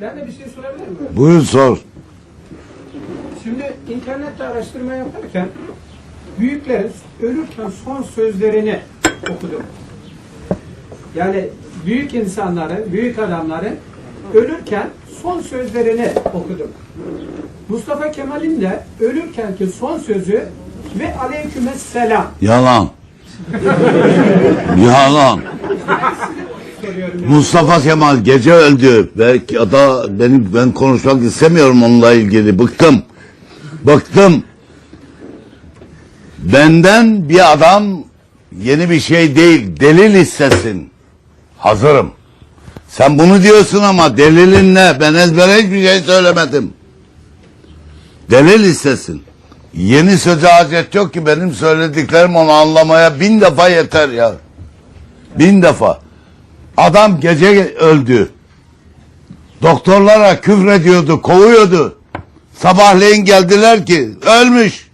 Ben de bir şey sorabilir miyim? Buyur sor. Şimdi internette araştırma yaparken büyüklerin ölürken son sözlerini okudum. Yani büyük insanların, büyük adamların ölürken son sözlerini okudum. Mustafa Kemal'in de ölürkenki son sözü ve aleykümselam Yalan. Yalan. Mustafa Kemal gece öldü. Belki ya da benim ben konuşmak istemiyorum onunla ilgili. Bıktım. Bıktım. Benden bir adam yeni bir şey değil. Delil istesin. Hazırım. Sen bunu diyorsun ama delilin ne? Ben ezbere hiçbir şey söylemedim. Delil istesin. Yeni söze hacet yok ki benim söylediklerim onu anlamaya bin defa yeter ya. Bin defa. Adam gece öldü. Doktorlara küfrediyordu, kovuyordu. Sabahleyin geldiler ki ölmüş.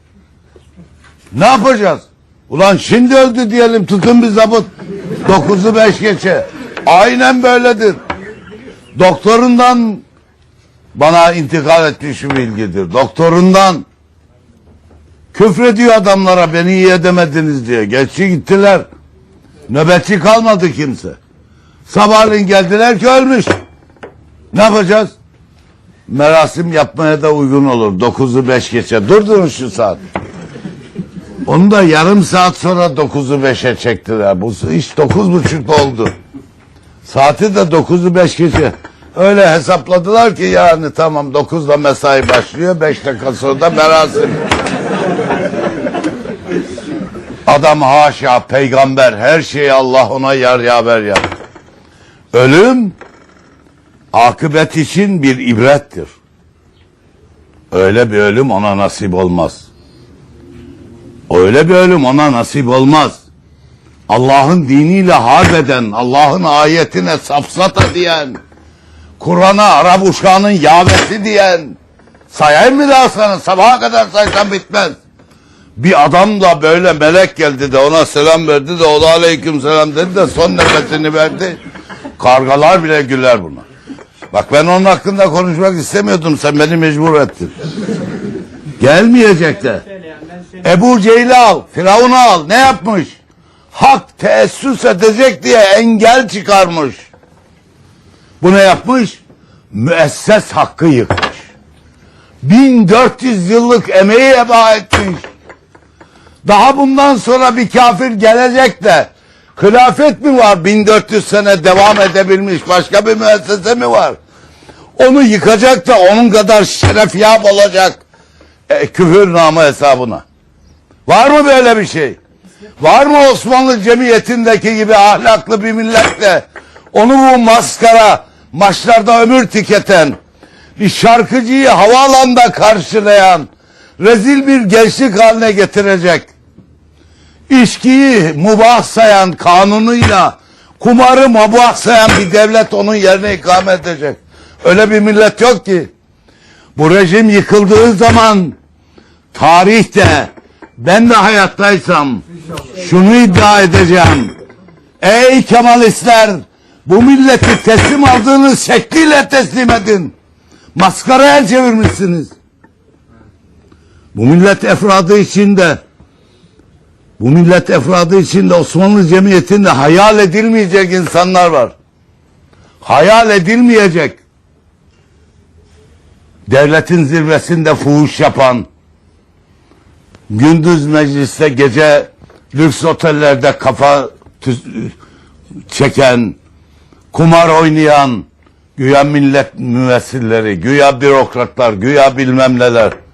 Ne yapacağız? Ulan şimdi öldü diyelim tutun bir zabıt. Dokuzu beş geçe. Aynen böyledir. Doktorundan bana intikal etmiş şu bilgidir. Doktorundan küfrediyor adamlara beni iyi edemediniz diye. Geçti gittiler. Nöbetçi kalmadı kimse. Sabahleyin geldiler ki ölmüş. Ne yapacağız? Merasim yapmaya da uygun olur. 9'u 5 geçe. Durdurun şu saat. Onu da yarım saat sonra 9'u 5'e çektiler. Bu iş 9.30'da oldu. Saati de 9'u 5 geçe. Öyle hesapladılar ki yani tamam 9'da mesai başlıyor. 5 dakika sonra da merasim. Adam haşa peygamber her şeyi Allah ona yar yaver yap. Ölüm akıbet için bir ibrettir. Öyle bir ölüm ona nasip olmaz. Öyle bir ölüm ona nasip olmaz. Allah'ın diniyle harp eden, Allah'ın ayetine safsata diyen, Kur'an'a Arap uşağının yavesi diyen, sayayım mı daha sana sabaha kadar saysam bitmez. Bir adam da böyle melek geldi de ona selam verdi de o da aleyküm selam dedi de son nefesini verdi. Kargalar bile güler buna. Bak ben onun hakkında konuşmak istemiyordum sen beni mecbur ettin. Gelmeyecek de. Ebu Cehil'i al, Firavun'u al. Ne yapmış? Hak teessüs edecek diye engel çıkarmış. Bu ne yapmış? Müesses hakkı yıkmış. 1400 yıllık emeği heba etmiş. Daha bundan sonra bir kafir gelecek de hilafet mi var 1400 sene devam edebilmiş başka bir müessese mi var? Onu yıkacak da onun kadar şeref yap olacak e, küfür namı hesabına. Var mı böyle bir şey? Var mı Osmanlı cemiyetindeki gibi ahlaklı bir milletle onu bu maskara maçlarda ömür tüketen bir şarkıcıyı havaalanda karşılayan rezil bir gençlik haline getirecek içkiyi mubah sayan kanunuyla kumarı mubah sayan bir devlet onun yerine ikame edecek. Öyle bir millet yok ki. Bu rejim yıkıldığı zaman tarihte ben de hayattaysam şunu iddia edeceğim. Ey Kemalistler bu milleti teslim aldığınız şekliyle teslim edin. Maskaraya çevirmişsiniz. Bu millet efradı içinde bu millet efradı içinde Osmanlı cemiyetinde hayal edilmeyecek insanlar var. Hayal edilmeyecek. Devletin zirvesinde fuhuş yapan, gündüz mecliste gece lüks otellerde kafa çeken, kumar oynayan, güya millet müessilleri, güya bürokratlar, güya bilmem neler.